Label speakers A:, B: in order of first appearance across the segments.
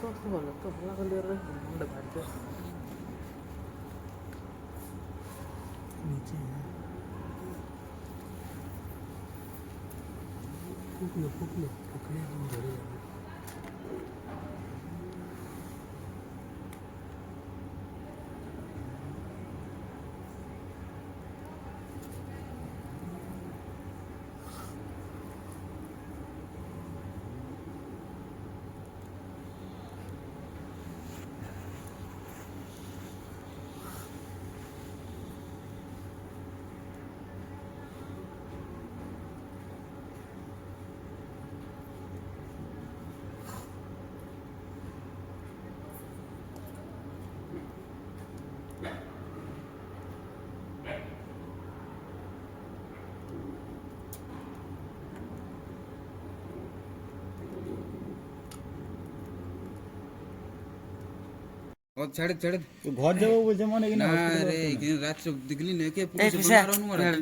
A: তো ভালো তো ভালো করে রে মুন্ডে বাড়িতে নিচে ফুকলো ফুকলো ফুকলে একদম ধরে যাবে
B: ও ছেড়ে ছেড়ে।
C: ঘর যাব বলছে মনে কিনা
B: না রে এখানে রাত চোখ দেখলি না? কে
A: এই
B: পুলিশ
A: পিসা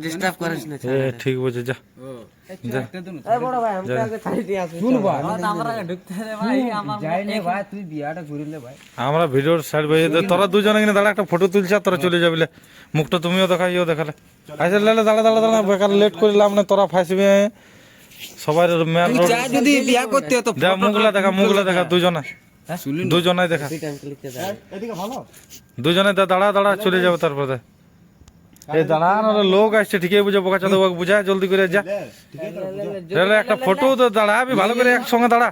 A: ডিস্টার্ব করিস না
D: ঠিক বলছে যা।
B: ও একটা তো
A: বড় ভাই আমি আগে খাই আসি
C: শুন ভাই।
A: আমরা ঢুকতে দে ভাই আমার
C: যাই নে ভাই তুই বিয়াটা ঘুরিলে ভাই।
D: আমরা ভিডিওর সাইড বাই তোরা দুজনে কিনে দাঁড়া একটা ফটো তুলছে আর তোরা চলে যাবিলে মুখটা তুমিও দেখা ইও দেখালে। আচ্ছা লেলে দাঁড়া দাঁড়া দাঁড়া বেকার লেট করিলাম না তোরা ফাঁসবে সবাই রোড
B: যা যদি বিয়া করতে হতো
D: দেখা মুগলা দেখা মুগলা দেখা দুজনে।
B: শুনলি
D: দুজনে দেখা দুজনে দাঁড়া দাঁড়া চলে যাবে তারপরে এই লোক আসছে ঠিকই বুঝে বোকা চাঁদা বুঝা জলদি করে যা রেলে একটা ফটো তো দাঁড়াবি ভালো করে একসঙ্গে দাঁড়া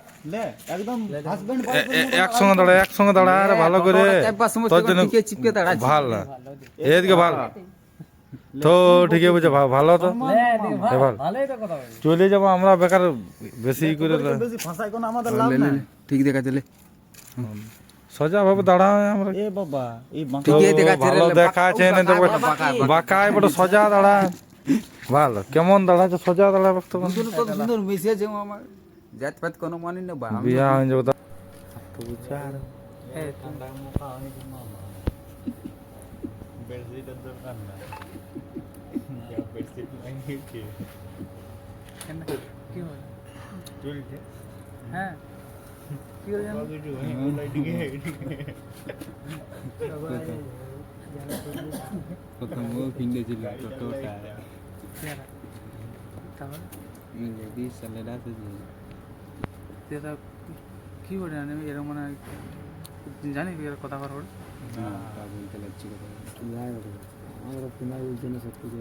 D: একসঙ্গে দাঁড়া একসঙ্গে দাঁড়া আর ভালো করে তোর জন্য ভালো এদিকে ভালো তো ঠিকই বুঝে ভালো তো ভালো
A: ভালোই তো কথা বলি
D: চলে যাব আমরা বেকার বেশি করে
B: ঠিক দেখা দিলে
D: সোজা ভাবে দাঁড়া আমরা।
C: এ বাবা এই বাঁকা।
B: দেখাচ্ছে রে,
D: ভালো
B: লে,
D: দেখা আছে বাঁকায় বড় সোজা দাঁড়া। ভালো কেমন দাঁড়াচ্ছে সোজা দাঁড়া তো
B: সুন্দর কত সুন্দর মিশিয়েছে ও আমার। জাত পাত কোনো মানে না বা
D: বিয়া হয়ে যাব তা- তো বুঝা আর
C: ঠান্ডা মুখা অনেক মামা। বেডশিটের দোকান না। যা বেডশিট নাই কি?
A: কেন? কি হল? হ্যাঁ। কি হল
C: হলো
B: প্রথম ও ফিঙ্গে ছিল টোটোটা
A: তাহলে
B: লেডিস ছেলেরা তো
A: যেটা কি করে জানি আমি এরকম মানে জানি এর কথা বলব
B: না তা বলতে লাগছে কথা।
A: আমরা তোমার জন্য সব কিছু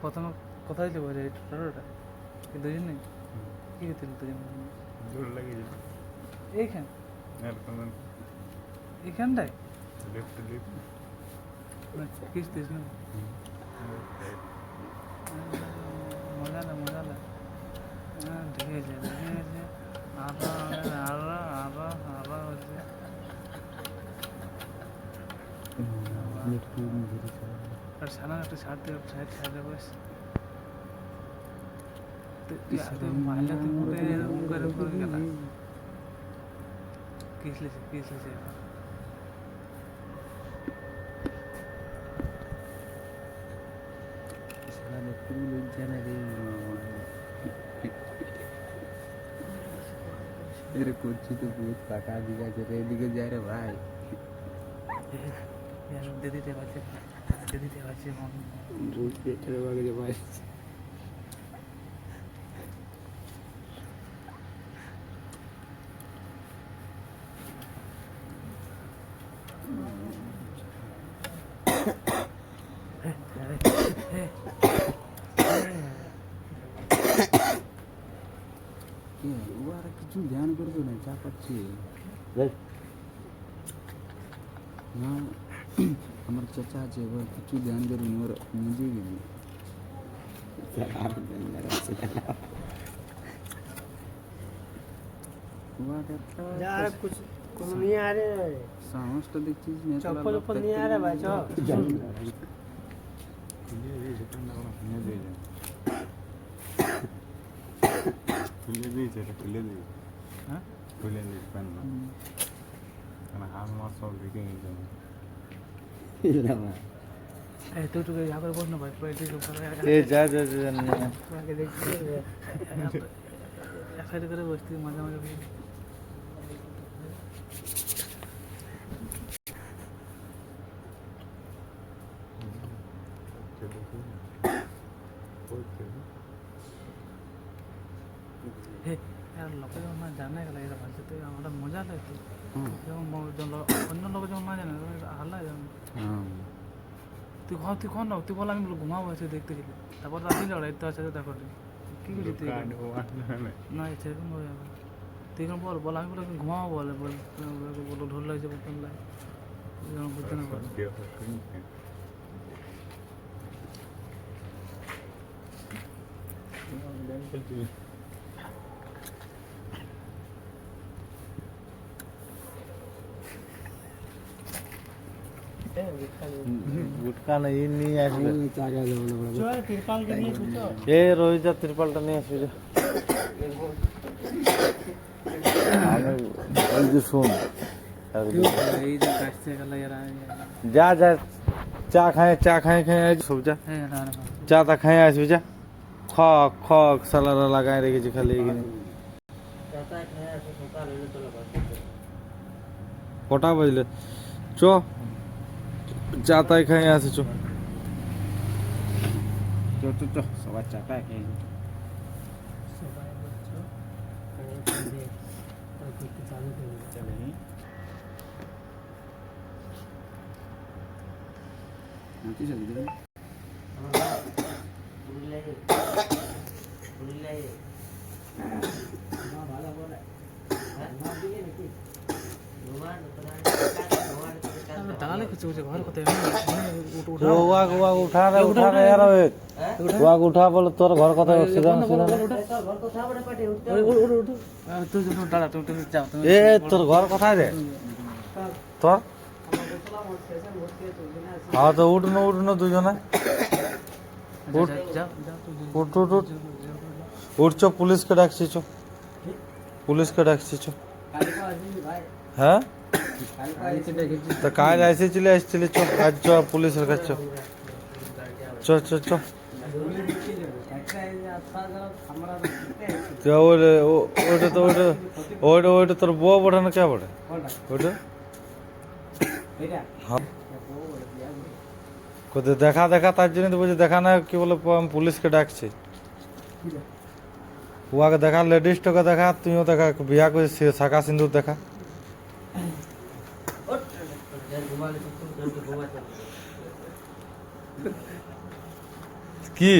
A: প্রথমে কোথায় যাব রে টোটোটা কি দুজন নেই কি করছিল দুজন
C: দূর লাগে
A: এইখান
C: এরকম
A: এইখানটায়
C: লিফট লিফট
A: কিস দিস না মজা না মজা না হ্যাঁ দেখেছে দেখেছে আরও আরও আরও আরও হচ্ছে আর সানা একটা শার্ট দিয়ে সাইড সাইডে বস তুই মাইলা তুই পুরে এরকম করে করে গেল কিস লিছে কিস লিছে
B: সারা দেখতে লোক জানে রে এর করছি তো বহুত টাকা দিয়ে আছে রে এদিকে যায় রে ভাই
A: দিদি দেওয়া আছে দিদি দেওয়া আছে
B: বহুত পেটের বাগে রে ভাই কি ও আর কিছু ধ্যান করবে না চা পাচ্ছি না আমার চাচা আছে এবার কিছু ধ্যান করবে না ওর নিজেই
A: গেলি
B: সাহসটা দেখছিস
A: চপ্পল চপ্পল নিয়ে আরে ভাই চল
C: তুলে দিয়েছে এটা তুলে দিয়েছে
A: হ্যাঁ
C: তুলে দিয়েছে প্যান না কারণ হাত মাস সব ঢেকে
A: ভাই পুরো
D: এটুকু যা যা যা
A: আগে দেখছি মাঝে মাঝে লোকে যখন না জানে গেলে এটা ভাষাতে আমরা মজা লাগে তো যেমন ম- যখন অন্য লোক যখন না জানে হাল্লা
B: হ্যাঁ
A: তুই ঘর তুই কখন না তুই বল আমি ঘুমাবো এসে দেখতে গেলি। তারপর রাতে লড়াই তো আছে দেখো। কি করলি তুই
C: না।
A: না সেরকম যাবে। তুই এখন বল বল আমি বলে ঘুমাবো বলে বল। বলো ঢোল লাগছে বোতল লাগে যেমন বুঝতে না পারে।
C: দেহ শুনছে।
D: গুটকা না ই নিয়ে আসবে
A: চল তিরপালকে নিয়ে শুতো
D: এ রোহিত যা তিরপালটা নিয়ে আসবি যা আমি বলছি শোন
A: এই যে কাটছে গেল এরা
D: যা যা চা খায় চা খায় খায় আজ সব যা
A: হ্যাঁ না না
D: চা তা খায় আসবি যা খক খক সালারা লাগাই রেখেছি খালি এখানে কটা বাজলে চ চা তাই খাই আসে চ
B: চ চ চ সবার চাটা খেয়ে নি। নাচিস আজকে রে?
A: দাঁড়ালে কিছু হচ্ছে ঘর কোথায়
D: তো ওয়াক ওয়াক উঠা রে উঠা রে यार ওয়ে ওয়াক উঠা বলে তোর ঘর কথা সিধা সিধা
A: তুই যখন দাঁড়া তুমি তুমি যাও তুমি
D: এ তোর ঘর কোথায় রে তোর হ্যাঁ তো উঠ না উঠ না দুজনে উঠ
A: যাও যাও তুই
D: উঠ উঠ উঠ উঠছ পুলিশকে ডাকছি চ পুলিশকে ডাকছি চ হ্যাঁ তা কাল এসেছিলে এসেছিলে চ আজ চ পুলিশের কাছে চ। চ চ ওটা তো ওটা ওটা ওটা তোর বউ বটে না কে বটে ওটা হ্যাঁ। কোথায় দেখা দেখা তার জন্য তো বলছি দেখা না কি বলে আমি পুলিশকে ডাকছি। উহাকে দেখা লেডিসটাকে দেখা তুইও দেখা বিয়া করে শাখা সিন্দুর দেখা। কি?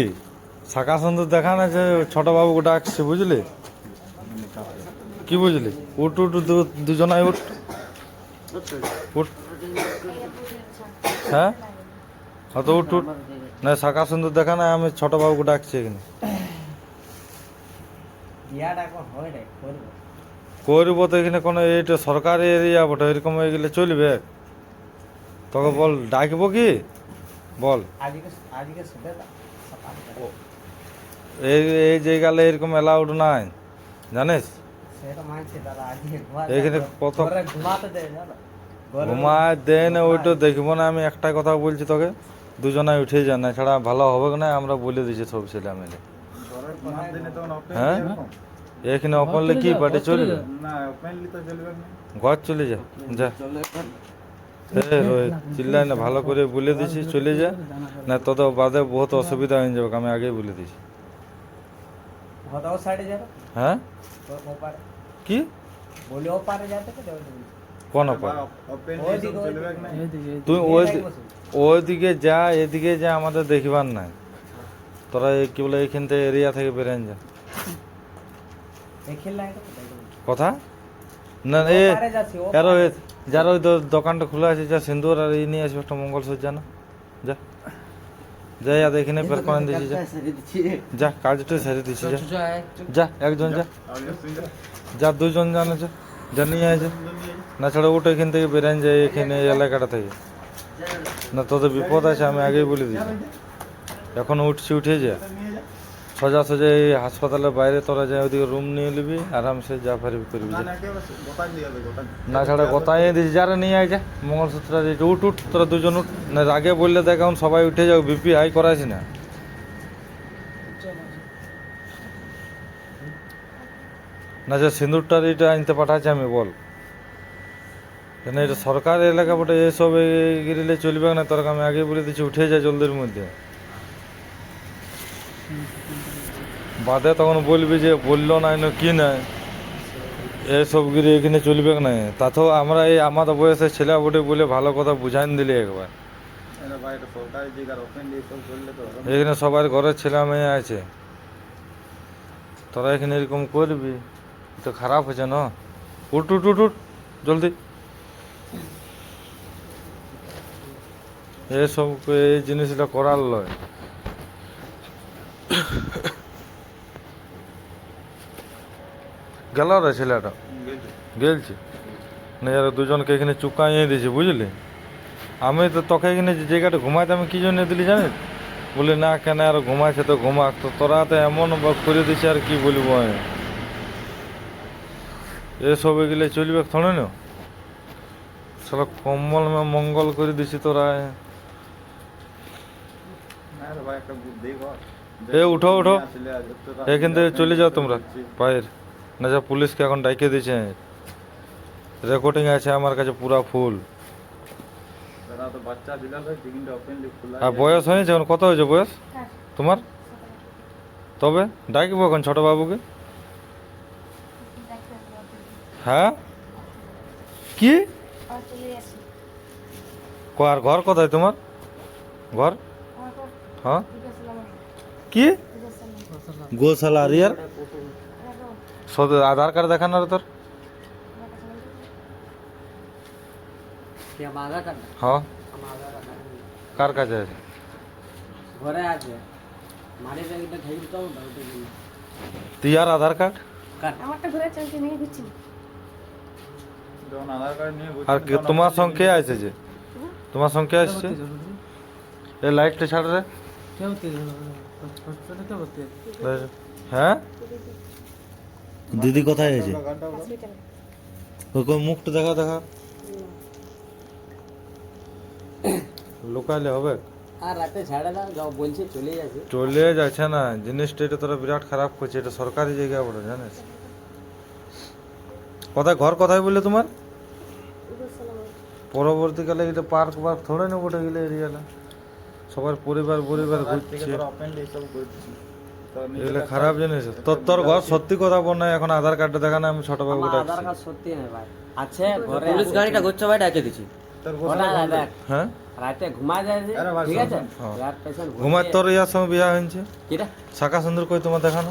D: শাখা সিন্দুর দেখা না যে ছোট বাবুকে ডাকছে, বুঝলি? কি বুঝলি? উঠ উঠ দুজনাই উঠ। উঠ। হ্যাঁ? হ্যাঁ তো উঠ উঠ। না শাখা সুন্দর দেখা না আমি ছোট বাবুকে ডাকছি এখানে। করব তো এখানে কোনো এইটা সরকারি এরিয়া বটে, এরকম হয়ে গেলে চলবে। তোকে বল ডাকবো কি? বল। এই এই জায়গালে এরকম অ্যালাউড নাই জানিস? এখানে কত ঘুমায় দেয় না ওইটা দেখব না আমি একটা কথা বলছি তোকে। দুজনাই উঠে যান না ছাড়া ভালো হবে না আমরা বলে দিচ্ছি সব ছেলে মেয়ে হ্যাঁ? এখানে অপনলে কি পার্টি চলবে? ঘর চলে যা যা। হ্যাঁ, চিল্লায় না ভালো করে বলে দিছি চলে যা। না তত বাদে বহুত অসুবিধা হয়ে যাবে আমি আগে বলে দিছি। হ্যাঁ? কি? কোন তুই ওই ওইদিকে যা এদিকে যা আমাদের দেখিবার নাই। তোরা কি বলে এখান থেকে এরিয়া থেকে বেরিয়ে যা। কথা? না এ এর যার ওই দোকানটা খোলা আছে যা সিন্দুর আর ই নিয়ে আসবে একটা মঙ্গলসূত্র না যা। যা যা এখানে বের করে দিচ্ছি যা। যা কাজটা সেরে দিচ্ছি যা। যা একজন যা। যা দুজন জানো যা। যা নিয়ে আছে না ছাড়া ওটা এখান থেকে বেরান যায় এখানে এলাকাটা থেকে। না তোদের বিপদ আছে আমি আগেই বলে দিই এখন উঠছি উঠে যা। সোজা সোজা এই হাসপাতালের বাইরে তোরা যায় ওদিকে রুম নিয়ে নিবি আরামসে যা পারবি করবি।
C: না
D: ছাড়া কথাই দিস যারা নিয়ে আয় যা। মঙ্গলসূত্র উঠ উঠ তোরা দুজন উঠ। না আগে বললে দেখ এখন সবাই উঠে যাও বিপি হাই করাইছি না। না যে সিঁদুরটার এটা আনতে পাঠাচ্ছি আমি বল। কেন এটা সরকার এলাকা বটে এসব গিরিলে চলবে না তোর আমি আগে বলে দিচ্ছি উঠে যায় জলদির মধ্যে। বাদে তখন বলবি যে বলল না কি নাই? এসব গিরি এখানে চলবে না তাতেও আমরা এই আমাদের বয়সে ছেলে বটে বলে ভালো কথা বুঝাইন দিলি একবার। এখানে সবার ঘরের ছেলে মেয়ে আছে। তোরা এখানে এরকম করবি? তো খারাপ হয়েছে না? উঠ উঠ উঠ উঠ জলদি। এসব এই জিনিসটা করার লয়। গেল রে ছেলেটা। গেলছে। না এরা দুজনকে এখানে চুকাইয়ে দিয়েছে বুঝলি? আমি তো তোকে এখানে যে জায়গাটা ঘুমাইতে আমি কি জন্য দিলি জানিস? বলি না কেন আর ঘুমাইছে তো ঘুমাক তো তোরা তো এমন করে দিছে আর কি বলব আমি? এসব এগুলো চলবে থনে না। সব কম্বল মঙ্গল করে দিছি তোরা। এ উঠো উঠো। এখান থেকে চলে যাও তোমরা
C: করছি।
D: না যা পুলিশকে এখন ডাইকে দিয়েছে। রেকর্ডিং আছে আমার কাছে পুরা ফুল আর বয়স হয়েছে এখন, কত হয়েছে বয়স? তোমার? তবে? ডাকবো এখন ছোট বাবুকে। হ্যাঁ? কি? আর ঘর কোথায় তোমার? ঘর? হ্যাঁ? কি? গোশালা আর আধার কার্ড দেখানোর তোর? হ্যাঁ। কার কাছে আছে?
E: ঘরে আছে।
D: তুই আর আধার কার্ড? আর তোমার সঙ্গে আছে যে? তোমার সঙ্গে আসছে? এই লাইটটা ছাড় রে। হ্যাঁ? দিদি কোথায় আছে?
C: গানটা বলো।
D: মুখটা দেখা দেখা। লোকালে হবে।
E: আর রাতে ছাড়ে না যাও বলছে চলে যাচ্ছে
D: চলে যাচ্ছে না জিনিসটা এটা তোরা বিরাট খারাপ করছে এটা সরকারি জায়গা বলে জানিস? কোথায় ঘর কোথায় বললে তোমার? পরবর্তীকালে এটা পার্ক পার্ক থোড়ে না বটে গেলে এরিয়াটা? সবার পরিবার পরিবার ঘুরছে। এগুলো খারাপ জিনিস। তোর তোর ঘর সত্যি কথা বল না এখন আধার কার্ডটা দেখা না আমি ছোট বাবু
E: আধার কার্ড সত্যি নেই ভাই। আছে ঘরে
F: পুলিশ গাড়িটা ভাই ডাকে দিছি।
D: হ্যাঁ?
E: রাতে ঘুমা যায় যে
C: আরে ভাই,
E: ঠিক আছে। রাত পেশেন্ট
D: ঘুমার তোর ইয়ার সঙ্গে বিয়া হয়েছে? শাখা সুন্দর কই তোমার দেখানো?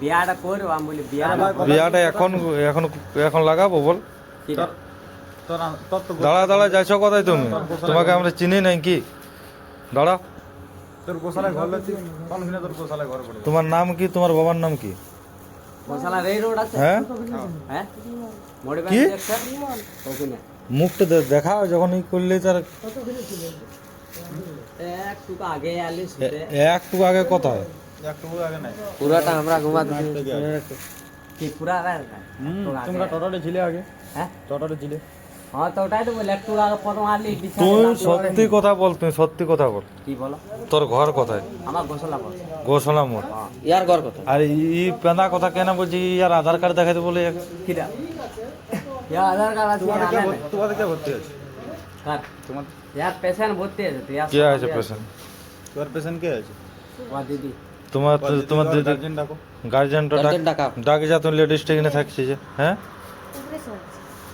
E: বিয়াটা করব আমি বলি বিয়া
D: বিয়াটা এখন এখন এখন লাগাবো বল। দাঁড়া দাঁড়া যাইছো কোথায় তুমি? তোমাকে আমরা চিনি নাই কি? দাঁড়া।
C: তোর গোসালায় ঘর লাগছে? কোন কিনা তোর গোসালায় ঘর পড়ে
D: তোমার নাম কি? তোমার বাবার নাম কি?
E: মশলা রেই রোড আছে?
D: হ্যাঁ?
E: হ্যাঁ?
D: কি? মুখটা দেখাও যখন ই করলে তার
E: একটু আগে আলি
D: একটু আগে কোথায়
C: একটু আগে নাই।
F: পুরাটা আমরা ঘুমা
E: কি পুরা রাত
C: তোমরা টোটালে ছিলে আগে।
E: হ্যাঁ?
C: টোটালে ছিলে।
D: তুই সত্যি কথা বল তুই সত্যি কথা বল
E: কি বলো
D: তোর ঘর কোথায়
E: আমার গোসলা
D: মোড়
F: ইয়ার ঘর কথা
D: আর ই পেনা কথা কেন বলছি ইয়ার আধার কার্ড দেখাতে বলে একে?
E: কিরা আধার কার্ড আছে
C: তোমাদের কে ভর্তি আছে
E: কার
C: তোমার
E: ইয়ার পেশেন্ট ভর্তি আছে তো ইয়ার
D: কে আছে পেশেন্ট
C: তোর পেশেন্ট কে আছে
E: দিদি
D: তোমার তোমার দিদি
C: গার্জেন ডাকো
D: যা তুমি লেডিস হ্যাঁ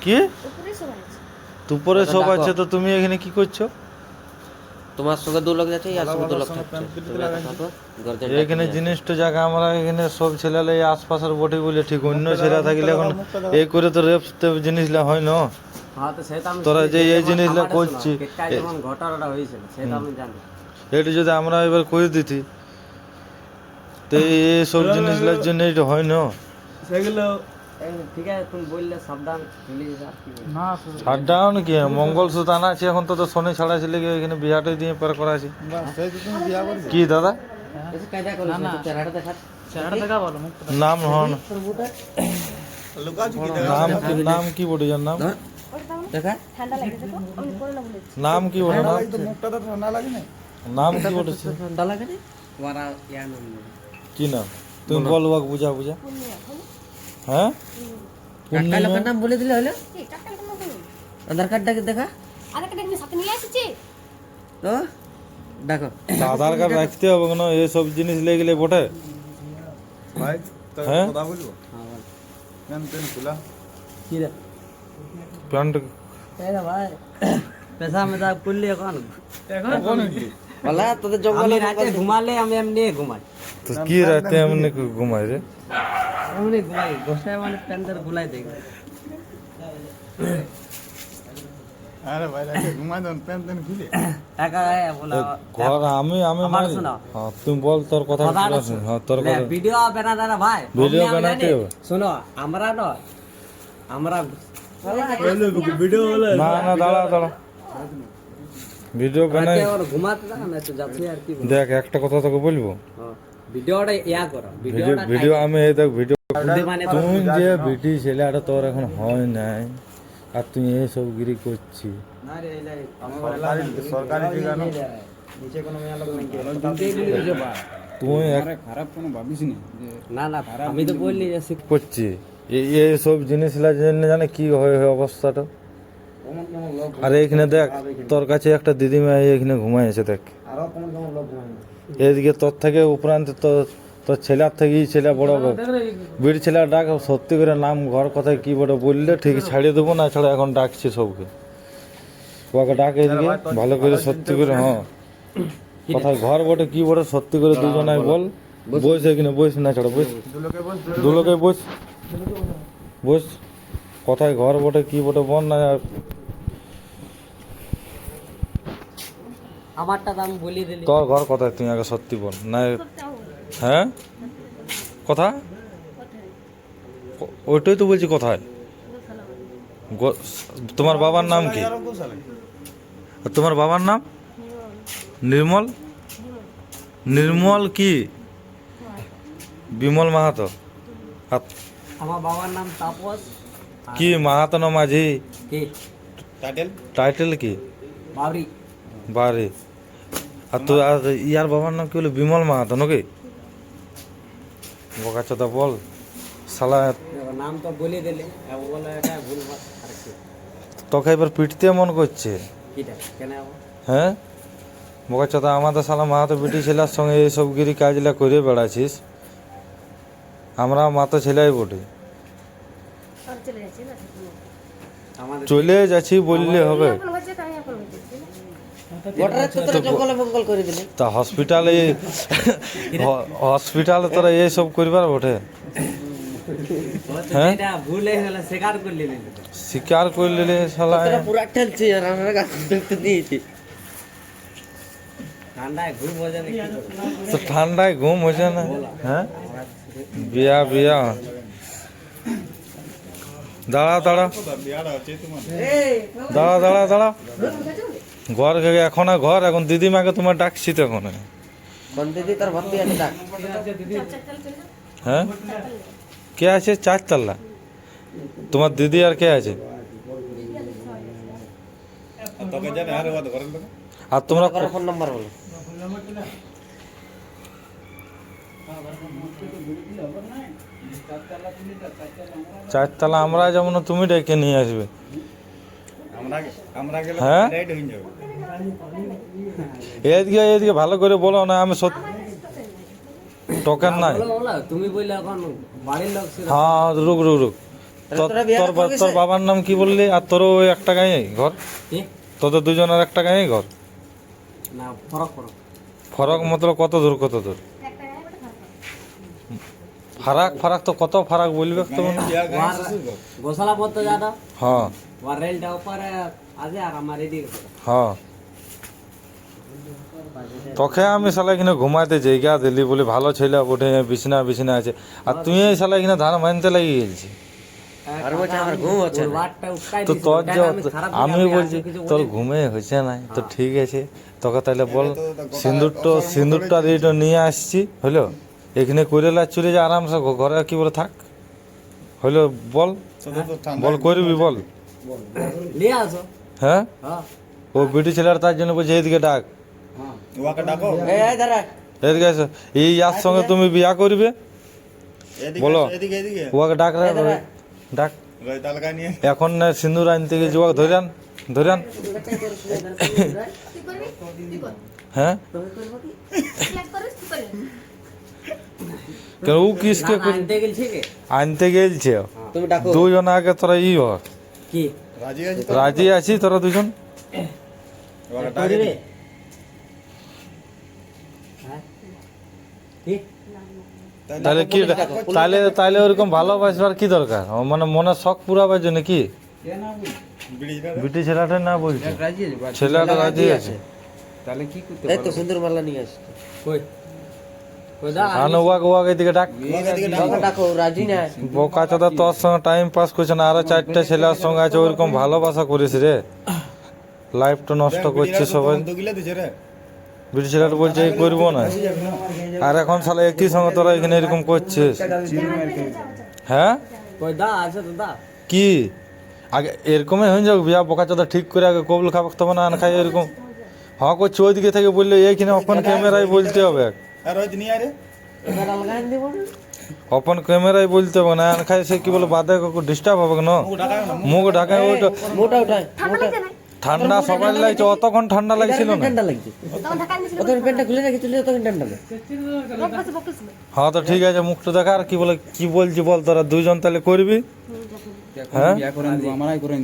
D: কি
G: উপরে
D: দুপুরে
F: আচ্ছা,
D: সব আছে তো তুমি এখানে কি করছ?
F: তোমার সঙ্গে দু লোক যাচ্ছে সঙ্গে দু লোক থাকছে
D: এখানে জিনিসটা জায়গা আমরা এখানে সব ছেলেলে এই আশপাশের বটে বলে ঠিক অন্য ছেলে থাকলে এখন এই করে তো রেপ জিনিসগুলা হয় না।
E: হ্যাঁ তো সেটা আমি
D: তোরা যে এই করছিস,
E: যেমন ঘটনাটা হয়েছিল সেটা আমি জানি।
D: এটা যদি আমরা এবার করে দিতি তো এই সব জিনিসগুলোর জন্য এটা হয় না।
E: সেগুলো ঠিক আছে তুমি বললে সাবধান প্লিজ আর কি বলব।
A: না তো
D: শাটডাউন কি মঙ্গলসূত্র আনা আছে এখন তো তো শনি ছাড়া ছিল গিয়ে এখানে বিহাটে দিয়ে পার করা আছে
C: সেই তো তুমি বিয়া করবি।
D: কি দাদা?
F: এসে কায়দা করো
A: না, না।
F: চেহারাটা দেখা
A: চেহারা দেখা বলো মুখ
D: নাম হন। নাম কি নাম কি বটে যার নাম?
F: ধর দেখা।
G: ঠান্ডা লাগে দেখো আমি করে না বলেছি
D: নাম কি বটে নাম?
B: মুখটা তো ঠান্ডা লাগে না
D: নাম কি বটেছে
F: ঠান্ডা লাগে রে ওরা ইয়া নাম নেবে।
D: কি নাম? তুমি বল ওকে বুঝা বুঝা।
G: পূর্ণিমা এখন।
D: হ্যাঁ
F: একটা লোকের নাম বলে দিলে হলো
G: কি টাকা কোনো কোনো
F: আধার কার্ডটাকে দেখা
G: আরেকটা দেখবি সাথে নিয়ে এসেছি
F: তো দেখো
D: তা আধার কার্ড রাখতে হবে কেন এইসব জিনিস লেগে গেলে বটে
B: ভাই তো
D: হ্যাঁ?
B: কথা বলব প্যান প্যান খোলা
E: কি রে
D: প্যান্ট
E: এই রে ভাই পেশা মেশা করলি এখন
B: এখন কি
F: বলা তোদের
E: আমি
F: জঙ্গলে
E: রাতে ঘুমালে আমি এমনি ঘুমাই
D: তো কি রাতে এমনি ঘুমাই রে
E: এমনি মানে গুলাই দেখি।
B: আরে ভাই রাতে ঘুমাই দেন প্যান প্যান খুলে।
E: একা এ বলা
D: ঘর আমি আমি
E: আমার শোনাও।
D: হ্যাঁ তুমি বল তোর কথা
E: কথাটা
D: বল।
E: শোন।
D: হ্যাঁ তোর কথা
E: ভিডিও বানাতে ভাই।
D: ভিডিও বানাতে
E: শোনো আমরা নয় আমরা
B: ভিডিও
D: না না দাঁড়া দাঁড়া। ভিডিও বানাই।
E: ঘুমাতে না তো যাচ্ছি আর কি
D: দেখ একটা কথা তোকে বলব।
E: হ্যাঁ, ভিডিওটা ইয়া করো
D: ভিডিও আমি এই দেখ ভিডিও তুই যে বিটি ছেলেটা তোর এখন হয় নাই। আর তুই এইসব গিরি করছি তুই এক
B: খারাপ কোনো ভাবিস না?
E: না না আমি তো বললি যে
D: করছি। এই এইসব জিনিসগুলা জন্য জানে কি হয় অবস্থাটা? আর এইখানে দেখ তোর কাছে একটা দিদিমা এখানে ঘুমাইছে দেখ। এদিকে তোর থেকে উপরান্ত তোর তোর ছেলের থেকেই ছেলে বড় বিড়ি ছেলে ডাক সত্যি করে নাম ঘর কথায় কি বড় বললে ঠিক ছাড়িয়ে দেবো না ছাড়া এখন ডাকছি সবকে। ওকে ডাক এদিকে ভালো করে সত্যি করে হ্যাঁ। কোথায় ঘর বটে কি বটে সত্যি করে দুজনাই বল। বস এখানে বস না ছাড়া বস। দুলোকে বস। বস। কথায় ঘর বটে কি বটে বল না। আর
E: আমারটা তো আমি বলি দিলি।
D: তোর ঘর কথায় তুই আগে সত্যি বল না হ্যাঁ? কথা? ওইটাই তো বলছি কোথায়। তোমার বাবার নাম কি? আর তোমার বাবার নাম? নির্মল? নির্মল কি? বিমল মাহাতো। আর
E: আমার বাবার নাম তাপস।
D: কি মাহাতো না মাঝি?
B: টাইটেল?
D: টাইটেল কি?
E: বাবরি।
D: বারে আর তো আর ইয়ার বাবার নাম কি হলো? বিমল মাহাতো নাকি? বোকাচোদা বল
E: দেখো, নাম তো বলে দিলে এটা ভুল
D: তোকে এবার পিটতে মন করছে?
E: কিটা? কেন আবার?
D: হ্যাঁ? বোকাচোদা আমাদের শালা মাহাতো বিটি ছেলের সঙ্গে এইসব গিরি কাজলা করে বেড়াছিস আমরা মাতো ছেলেই বটে।
G: আর চলে যাচ্ছে না?
E: আমাদের
D: চলে যাচ্ছি বললে হবে
G: এখন হচ্ছে তাই এখন হচ্ছে
F: গোটা রাত তো তোরা জঙ্গলে মঙ্গল করে দিলে
D: তা হসপিটালে হসপিটালে তোরা এইসব করবার বটে হ্যাঁ?
E: এটা ভুল হয়ে গেলে স্বীকার করলি না
D: স্বীকার করলে শালা
F: তোরা পুরা ঠেলছি আর আমরা গাছ দেখতে দিয়েছি
E: ঠান্ডায় ঘুম বোঝে না কি করব?
D: তো ঠান্ডায় ঘুম হয়েছে না হ্যাঁ বিয়া বিয়া দাঁড়া দাঁড়া দাঁড়া দাঁড়া দাঁড়া ঘর এখন আর ঘর এখন দিদিমাকে তোমার ডাকছি তো এখন।
F: কোন দিদি? তোর ভর্তি আছে ডাক।
D: হ্যাঁ? কে আছে? চারতলা। তোমার দিদি আর কে আছে?
B: আরে
D: তোমরা
F: ফোন নাম্বার বলো।
D: চারতলা আমরা যেমন তুমি ডেকে নিয়ে আসবে। হ্যাঁ?
B: রাইড হয়ে যাবে।
D: এদিকে এদিকে ভালো করে বলো না আমি সত্যি টোকেন নাই।
E: তুমি বললে এখন বাড়ির লোক
D: হ্যাঁ রুক রুক রুক। তোর
F: তোর
D: তোর বাবার নাম কি বললি? আর তোরও ওই একটা গাঁয়ে ঘর?
E: কি?
D: তোদের দুজনের একটা গাঁয়ে ঘর?
E: না ফরক ফরক।
D: ফরক মতলব কত দূর কত দূর? ফারাক ফারাক তো কত ফারাক বলবে তো হয়? হ্যাঁ
E: উপরে আছে আর আমার এদিকে
D: হ্যাঁ। তোকে আমি শালা এখানে ঘুমাইতে জায়গা দিলি বলে ভালো ছেলে ওঠে বিছনা বিছনা আছে। আর তুই এই শালা এখানে ধান মানতে লাগিয়ে
F: না।
E: উস্কাই
D: তো তোর যে
E: আমি
D: বলছি তোর। ঘুমে হয়েছে নাই তো ঠিক আছে তোকে তাহলে বল সিঁদুরটা সিঁদুরটা এইটা নিয়ে আসছি হলো? এখানে করে লা চলে যা আরামসে ঘরে কি বলে থাক। হলো বল। বল করবি বল। হ্যাঁ?
E: হ্যাঁ।
D: ও বিটি ছেলের তার জন্য বলছে এইদিকে ডাক।
C: ওকে ডাকো।
F: এই, এই দাঁড়া
D: এদিকে এসো। এই ইয়ার সঙ্গে তুমি বিয়া করবে? বলো।
C: এদিকে এদিকে।
D: ওকে ডাক রে ডাক। এখন না সিঁদুর আনতে গেছি ওকে ধরান ধরান হ্যাঁ? কেন ও কিসকে
E: আনতে
D: গেলছে। দুজন আগে তোরা ই হ।
E: কি?
C: রাজি আছে তো?
D: রাজি আছি তোরা দুজন?
C: ডাকে
E: করবে হ্যাঁ? কি?
D: তাহলে কি তাহলে তাহলে ওরকম ভালোবাসবার কি দরকার? মানে মনে শখ পুরাবার জন্য কি? বিটি ছেলেটা? না বলছে। ছেলেটা রাজি আছে।
B: তাহলে কি করতে
F: এই তো সুন্দর মাল্লা নিয়ে আসছে।
E: কই?
D: বোকা চাদা তোর সঙ্গে টাইম পাস করছে না আরও চারটা ছেলের সঙ্গে আছে ওইরকম ভালোবাসা করিস রে। লাইফটা নষ্ট করছে সবাই।
C: তো
D: ছেলেটা বলছে এই করব না। আর এখন সালে একই সঙ্গে তোরা এখানে এরকম করছিস। হ্যাঁ?
E: তো
D: কি? আগে এরকমই হয়ে যাবে বিয়া বোকা চাদা ঠিক করে আগে কবুল খাব তবে না আন খাই এরকম। হ্যাঁ করছে ওইদিকে থেকে বললে এইখানে ওপেন ক্যামেরায় বলতে হবে।
C: আর নিয়ে
D: ক্যামেরায় বলতে হবে না আন খাই সে কি বলে বাদে ডিস্টার্ব হবে না মুখ
F: মোটা উঠায়
G: ঠান্ডা
D: সবাই লাগছে অতক্ষণ ঠান্ডা লাগছিল না?
F: ঠান্ডা লাগছে।
G: তখন ঢাকা নিয়েছিল
F: ওদের প্যান্টটা খুলে রেখে চলে তখন ঠান্ডা লাগে
G: বকস বকস
D: হ্যাঁ তো ঠিক আছে মুখটা দেখা আর কি বলে কি বলছি বল তোরা দুজন তাহলে করবি? হ্যাঁ?
B: বিয়া আমরাই করে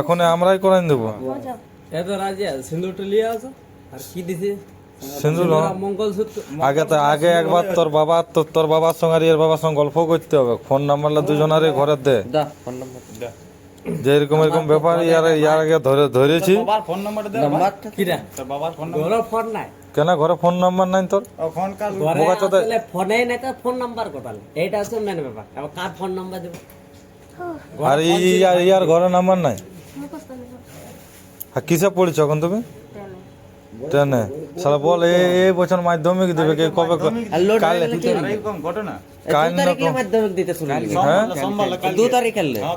D: এখন আমরাই করাই দেবো।
G: মজা।
E: এ তো রাজি সিন্দুরটা নিয়ে আসো আর কি দিছে?
D: সিন্দুর
E: মঙ্গলসূত্র
D: আগে তো আগে একবার তোর বাবা তোর তোর বাবার সঙ্গে আর এর বাবার সঙ্গে গল্প করতে হবে। ফোন নাম্বারটা দুজনারই ঘরে দে।
F: দা ফোন নাম্বার
D: যে এরকম এরকম ব্যাপার ইয়ার ইয়ার আগে ধরে ধরেছি।
C: বাবার ফোন নাম্বারটা দে
F: নাম্বারটা
E: কিরা?
C: তোর বাবার ফোন নাম্বার
E: ঘরে ফোন নাই?
D: কেন? ঘরে ফোন নাম্বার নাই তোর?
C: ও ফোন কাল
E: ঘরে
D: বোকা চোদা-
E: ফোনে নাই তো ফোন নাম্বার এইটা হচ্ছে মেন ব্যাপার। এবার কার ফোন নাম্বার দেবো?
D: আর ইয়ার ইয়ার ঘরে নাম্বার নাই? আর কিসে পড়িছ এখন তুমি? টেনে সালা বল এই এই বছর মাধ্যমিক দেবে কে? কবে কাল
C: ঘটনা?
D: কাল
F: মাধ্যমিক।
D: হ্যাঁ?
C: সোমবার কাল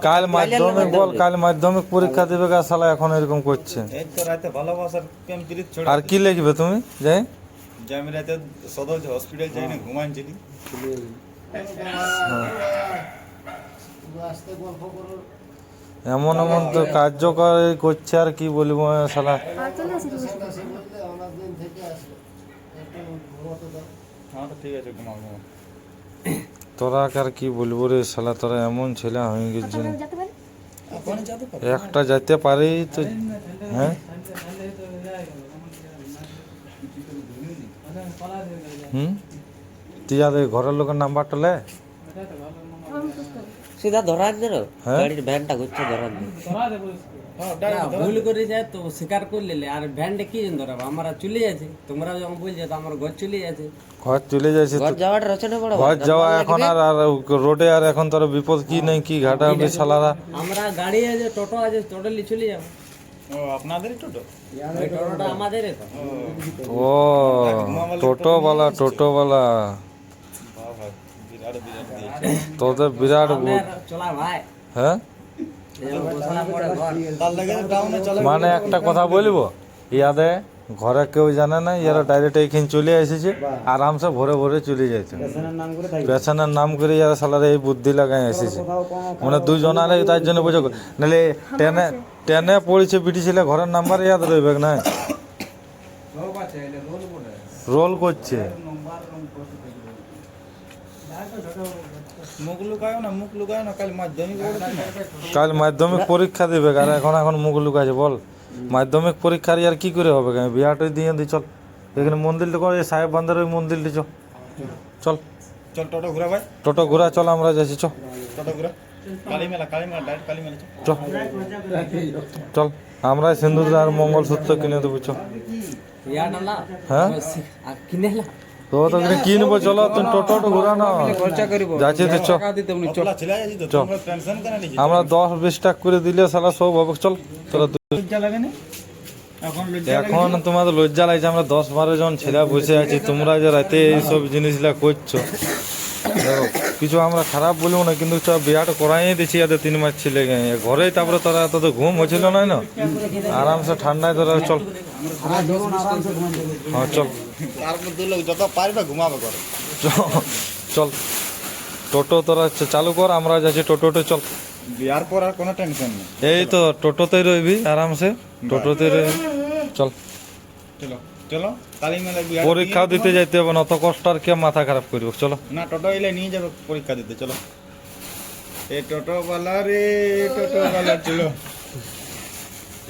D: কাল মাধ্যমিক বল কাল মাধ্যমিক পরীক্ষা দেবে গা সালা এখন এরকম করছে?
C: এই তো রাতে ভালোবাসার কেমন পিরিত ছড়ে
D: আর কি লিখবে তুমি? যাই।
C: আমি রাতে সদর হসপিটাল যাই না ঘুমাইছিলি
D: এমন এমন তো কার্যকর করছে আর কি বলব সালা তোরা আর কি বলব রে সালা তোরা এমন ছেলে হয়ে গেছে। একটা যেতে পারি তো হ্যাঁ? হুম? তুই ওই ঘরের লোকের নাম্বারটা লে।
F: সিধা ধরান দিল
D: হ্যাঁ?
F: গাড়ির ভ্যানটা ঘুরছে ধরান দিল
E: ভুল করে যায় তো স্বীকার করে নিলে আর ভ্যানটা কি জান ধরাবো? আমরা চলে যাচ্ছি। তোমরা যখন বলছো তো আমার ঘর চলে যাচ্ছে।
D: ঘর চলে যাচ্ছে
F: ঘর যাওয়াটা রচনা বড়
D: ঘর যাওয়া এখন আর আর রোডে আর এখন তোর বিপদ কি নেই কি ঘাটা হবে শালারা
E: আমরা গাড়ি আছে টোটো আছে টোটো নিয়ে চলে যাব।
C: ও আপনাদেরই টোটো?
E: টোটোটা আমাদের তো।
D: ও টোটোওয়ালা টোটোওয়ালা
C: বাবা বিরাট বিরাট দিয়েছে
D: তোদের বিরাট হ্যাঁ?
E: এই যে ঘোষণা পড়ে ঘর।
C: তার লাগে টাউনে চলে
D: মানে একটা কথা বলব ইয়াদে ঘরে কেউ জানে না ইয়ারা ডাইরেক্ট এইখানে চলে এসেছে আরামসে ভরে ভরে চলে যাইছে পেছনের নাম করে ইয়ারা সালারে এই বুদ্ধি লাগাই এসেছে। মানে দুজনের তার জন্য বুঝো নাহলে টেনে টেনে পড়েছে বিটি ছেলে ঘরের নাম্বার ইয়াদ রইবে না। রোল করছে।
C: মুখ লুকায় না মুখ লুকায় না কাল মাধ্যমিক
D: কাল মাধ্যমিক পরীক্ষা দিবে আর এখন এখন মুখ লুকাছে বল। মাধ্যমিক পরীক্ষার আর কি করে হবে বিয়াটাই দিয়ে দিই চল। এখানে মন্দিরটা করে সাহেব বান্দার ওই মন্দিরটি চল। চল।
C: চল টোটো ঘুরা ভাই।
D: টোটো ঘোরা চল আমরা যাচ্ছি চ
C: টোটো ঘুরা। কালী মেলা কালী মেলা ডাইরেক্ট কালী মেলা চল।
D: চ চল আমরা সিন্দুর আর মঙ্গলসূত্র কিনে দেবো চ
E: ইয়াটা না
D: হ্যাঁ?
E: কিনে
D: তো তো এখানে কি নেব? চলো তুমি টোটো টো ঘুরা না।
B: খরচা
D: তো চল আমরা দশ বিশ টাকা করে দিলে সালা সব হবে। চল তোরা দু-
B: লজ্জা লাগে না? এখন
D: তোমাদের লজ্জা লাগছে আমরা দশ বারো জন ছেলে বসে আছি তোমরা যে রাতে এইসব জিনিসগুলা করছ। দেখো কিছু আমরা খারাপ বলব না কিন্তু বিয়াটা করাই দিচ্ছি এদের তিন মাস ছেলে ঘরে তারপরে তোরা এত তো ঘুম হচ্ছিল না না? আরামসে ঠান্ডায় তোরা চল। হ্যাঁ চল।
C: তারপর দু লোক যত পারবে ঘুমাবে করে
D: চল টোটো তোরা চালু কর আমরা যাচ্ছি টোটোতে চল।
C: বিয়ার পর আর কোনো টেনশন নেই।
D: এই তো টোটোতেই রইবি আরামসে টোটোতেই রইবি চল।
C: চলো চলো কালী মেলা বিয়ার
D: পরীক্ষা দিতে যাইতে হবে না অত কষ্ট আর কে মাথা খারাপ করব চলো।
C: না টোটো এলে নিয়ে যাবে পরীক্ষা দিতে চলো। এ টোটো বালা রে টোটো বালা চলো উঠা লে যাऊंगा
A: বলে কি আমি শিখছি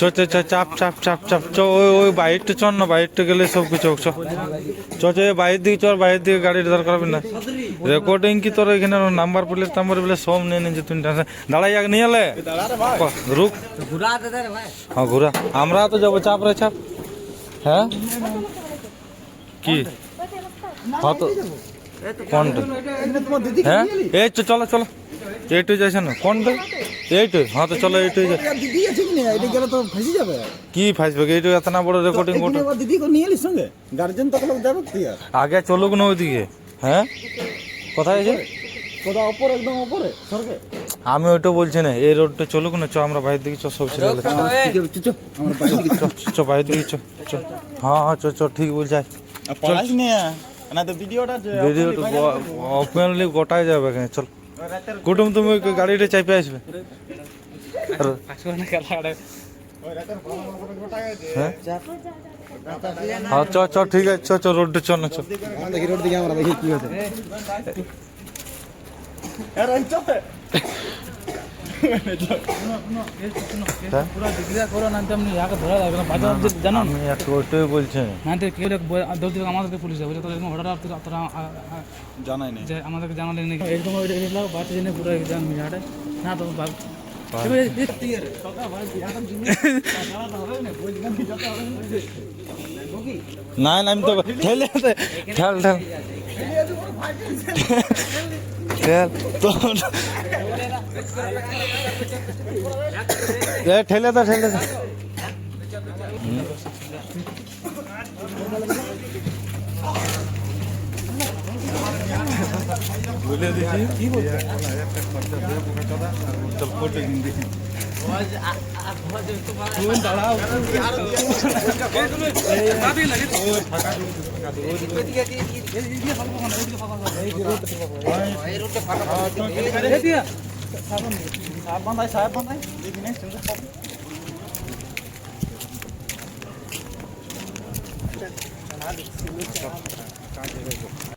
D: চ চ চ, চাপ চাপ চাপ চাপ। চ, ওই ওই বাইরটা চল না বাইরটা গেলে সব কিছু চ। চ বাইরের দিকে চল বাইরের দিকে গাড়ির দরকার হবে না। রেকর্ডিং কি তোর এখানে নাম্বার প্লেট টাম্বার প্লেট সব নিয়ে তুই। টেনশন নিয়ে এলে রুক। হ্যাঁ ঘুরা। আমরা তো যাব, চাপ রে, চাপ। হ্যাঁ? কি? হ্যাঁ কোনটা? হ্যাঁ? এই তো চলো চলো। যাইছে না। কোনটা? এইটু হ্যাঁ তো চলো এইটু যা
B: দিদি আছে কি না এটা গেলে তো ফাঁসি যাবে।
D: কি এত না বড় রেকর্ডিং করতে
B: এবার দিদি নিয়ে এলিস সঙ্গে? গার্জেন তখন লোক যাবে তুই
D: আগে চলুক না ওইদিকে। হ্যাঁ? কোথায় আছে?
B: কোথাও ওপরে একদম ওপরে সরকে
D: আমি ওইটা বলছি না এই রোডটা চলুক না চ আমরা বাইরের দিকে চ সব ছেলে চ বাইরের দিকে চ চ হ্যাঁ হ্যাঁ চ চ ঠিক বলছে। আয়।
C: না তো ভিডিওটা
D: ভিডিও তো ওপেনলি গোটাই যাবে এখানে চল। কুটুম তুমি গাড়িটা চাপে আসবে। আর-
A: পাঁচশো খেলা
D: হ্যাঁ? হ্যাঁ চ চ ঠিক আছে চ চ রোডটা চ না চ
B: দেখি রোড দিকে আমরা দেখি কি হচ্ছে।
A: আমাদেরকে পুলিশ যাবে তোরা এরকম ঘটনা তোরা
C: জানাই নেই
A: আমাদেরকে জানালে না তো
D: না, আমি তো ঠেলে ঠেল ঠেল ঠেল তো এ ঠেলে দে ঠেলে বলে
C: দিছি কি বলছে? ফটো দিছি
A: দাঁড়াও। সাহেব
C: বান্ধাই সাহেব বান্ধাই দেখি নাই Thank you.